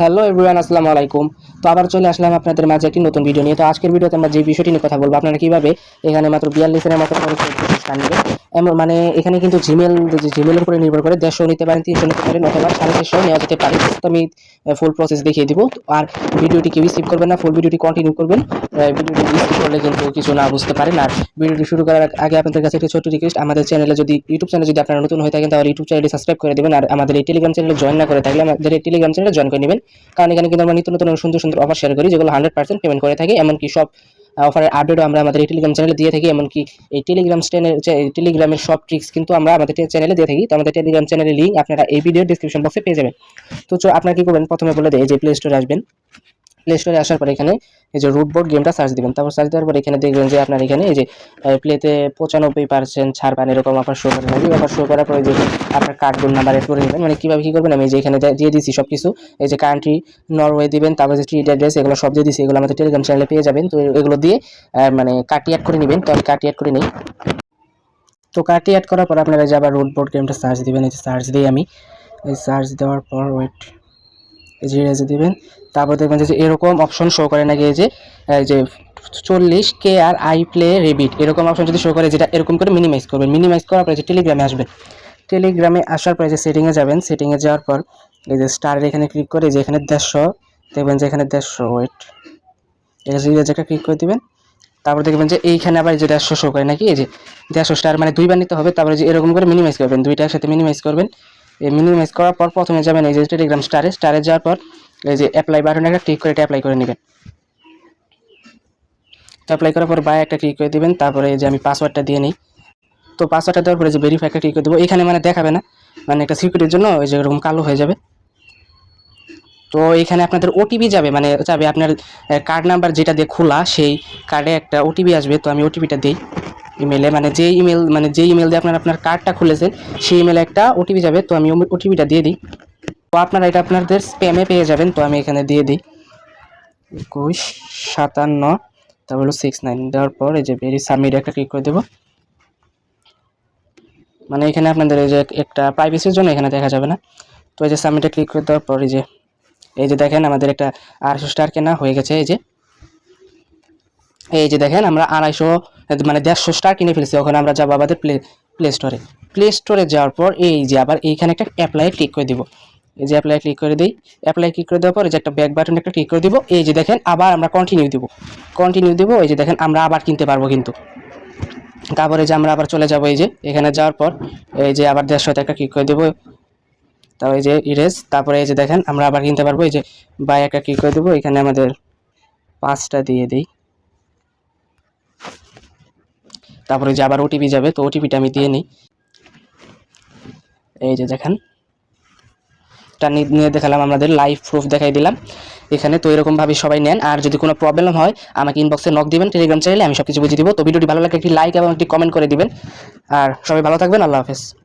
Hello everyone, আসসালামু আলাইকুম। তো আবার চলে আসলাম আপনাদের মাঝে একটি নতুন ভিডিও নিয়ে। তো আজকের ভিডিওতে আমরা যে বিষয়টি নিয়ে কথা বলব, আপনারা কীভাবে এখানে মাত্র বিয়াল্লিশের মতো স্থান নেবেন এমন মানে এখানে কিন্তু জিমেল জিমেলের উপরে নির্ভর করে দেড়শো নিতে পারেন, তিনশো নিতে পারেন, অথবা সাড়ে চারশো নেওয়া যেতে পারে। তো আমি ফুল প্রসেস দেখিয়ে দিব। আর ভিডিওটি কেউ স্কিপ করবেন না ফুল ভিডিওটি কন্টিনিউ করবেন। ভিডিওটি স্কিপ করলে কিন্তু কিছু না বুঝতে পারেন। আর ভিডিওটি শুরু করার আগে আপনাদের কাছে একটি ছোট্ট রিকোয়েস্ট আমাদের চ্যানেলে যদি ইউটিউব চ্যানেলে যদি আপনারা নতুন হয়ে থাকেন, তাহলে ইউটিউব চ্যানেলটি সাবস্ক্রাইব করে দেবেন। আর আমাদের এই টেলিগ্রাম চ্যানেলে জয়েন না করে থাকলে আমাদের এই টেলিগ্রাম চ্যানেলে জয়েন করে নেবেন। কারণ এখানে কিন্তু আমরা নিত্য নতুন সুন্দর সুন্দর অফার শেয়ার করি, যেগুলো হান্ড্রেড পার্সেন্ট পেমেন্ট করে থাকি, এমনকি সব অফারের আপডেটও আমরা আমাদের এই টেলিগ্রাম চ্যানেলে দিয়ে থাকি, এমনকি এই টেলিগ্রাম টেলিগ্রামের সব ট্রিক্স কিন্তু আমরা আমাদের চ্যানেলে দিয়ে থাকি। তো আমাদের টেলিগ্রাম চ্যানেলের লিঙ্ক আপনারা এই ভিডিও ডিসক্রিপশন বক্সে পেয়ে যাবেন। তো আপনারা কি করবেন? প্রথমে বলে দেয় যে প্লে স্টোরে আসবেন। প্লে স্টোরে আসার পর এখানে এই যে রুট বোর্ড গেমটা সার্চ দিবেন। তারপর সার্চ দেওয়ার পর এখানে দেখবেন যে আপনার এখানে এই যে প্লেতে পঁচানব্বই পার্সেন্ট ছাড় পান এরকম আপনার শো করে থাকি অফার শো করার পরে যে আপনার কার্ডগুলো নাম্বার এড করে নেবেন। মানে কীভাবে কী করবেন? আমি এই যে এখানে দিয়ে দিচ্ছি সব কিছু এই যে কান্ট্রি নরওয়ে দিবেন, তারপর যে স্ট্রিট অ্যাড্রেস এগুলো সব দিয়ে দিচ্ছি এগুলো আমাদের টেলিগ্রাম চ্যানেলে পেয়ে যাবেন। তো এগুলো দিয়ে মানে কার্ডটি অ্যাড করে নেবেন। তো আমি কার্ডটি অ্যাড করে নিই। তো কার্ডটি অ্যাড করার পর আপনারা যে আবার রুট বোর্ড গেমটা সার্চ দিবেন। এই যে সার্চ দিই আমি, এই সার্চ দেওয়ার পর ওয়েট এই যে দিবেন। তারপর দেখবেন যে এরকম অপশন শো করে নাকি যে যে চল্লিশ K R I play rabbit এরকম অপশন যদি শো করে যেটা এরকম করে মিনিমাইজ করবেন। মিনিমাইজ করার পরে যে টেলিগ্রামে আসবেন টেলিগ্রামে আসার পরে যে সেটিংয়ে যাবেন সেটিংয়ে যাওয়ার পর এই যে স্টারের এখানে ক্লিক করে যে এখানে দেড়শো, দেখবেন যে এখানে দেড়শো ওয়েট জায়গা ক্লিক করে দিবেন। তারপর দেখবেন যে এইখানে আবার যে দেড়শো শো করে নাকি, এই যে দেড়শো স্টার মানে দুইবার নিতে হবে, তারপরে যে এরকম করে মিনিমাইজ করবেন, দুইটা একসাথে মিনিমাইজ করবেন। এই মিনিমাইজ করার পর প্রথমে যাবেন এই যে টেলিগ্রাম স্টারে স্টারে যাওয়ার পর এই যে অ্যাপ্লাই বাটনে একটা ক্লিক করে এটা অ্যাপ্লাই করে নেবেন। তো অ্যাপ্লাই করার পর বাই একটা ক্লিক করে দেবেন, তারপরে যে আমি পাসওয়ার্ডটা দিয়ে নিই। তো পাসওয়ার্ডটা দেওয়ার পরে যে ভেরিফাই একটা ক্লিক করে দেবো, এখানে মানে দেখাবে না মানে একটা সিকিউরিটির জন্য ওই যে এরকম কালো হয়ে যাবে। তো এখানে আপনাদের ওটিপি যাবে মানে যাবে আপনার কার্ড নাম্বার যেটা দিয়ে খোলা, সেই কার্ডে একটা ওটিপি আসবে, তো আমি ওটিপিটা দিই ইমেলে মানে যে ইমেল মানে যে ইমেল দিয়ে আপনার আপনার কার্ডটা খুলেছেন সেই ইমেলে একটা ওটিপি যাবে, তো আমি ওটিপিটা দিয়ে দিই। তো আপনারা এটা আপনাদের স্প্যামে পেয়ে যাবেন, তো আমি এখানে দিয়ে দিই। একুশ, সাতান্ন তারপর হলো সিক্স নাইন দেওয়ার পর এই যে বেরি সাবমিট একটা ক্লিক করে দেবো। মানে এখানে আপনাদের এই যে একটা প্রাইভেসির জন্য এখানে দেখা যাবে না। তো এই যে সাবমিটে ক্লিক করে দেওয়ার পর এই যে এই যে দেখেন আমাদের একটা আড়াইশো স্টার কেনা হয়ে গেছে, এই যে। এই যে দেখেন আমরা আড়াইশো মানে দেড়শো স্টার কিনে ফেলেছি, ওখানে আমরা যাব আমাদের প্লে প্লে স্টোরে প্লে স্টোরে যাওয়ার পর এই যে আবার এইখানে একটা অ্যাপ্লাই ক্লিক করে দিব। এই যে অ্যাপ্লাই ক্লিক করে দিই। অ্যাপ্লাই ক্লিক করে দেওয়ার পর এই যে একটা ব্যাক বাটন একটা ক্লিক করে দিব। এই যে দেখেন, আবার আমরা কন্টিনিউ দিব। কন্টিনিউ দিব, এই যে দেখেন, আমরা আবার কিনতে পারব কিন্তু। তারপরে যে আমরা আবার চলে যাব এই যে, এখানে যাওয়ার পর এই যে আবার দেড়শোতে একটা ক্লিক করে দেবো। তারপর এই যে ইরেজ তারপরে এই যে দেখেন, আমরা আবার কিনতে পারব। এই যে বাই একটা ক্লিক করে দেবো, এখানে আমাদের পাঁচটা দিয়ে দিই। তারপরে যে আবার ওটিপি যাবে, তো ওটিপিটা আমি দিয়ে নিই। এই যে দেখেন টা নিয়ে দেখালাম, আমাদের লাইভ প্রুফ দেখাই দিলাম। এখানে তো এরকমভাবে সবাই নেন। আর যদি কোনো প্রবলেম হয়, আমাকে ইনবক্সে নক দিবেন টেলিগ্রাম চ্যানেলে আমি সব কিছু বুঝিয়ে দিব। তো ভিডিওটি ভালো লাগলে একটি লাইক এবং একটি কমেন্ট করে দিবেন। আর সবাই ভালো থাকবেন, আল্লাহ হাফেজ।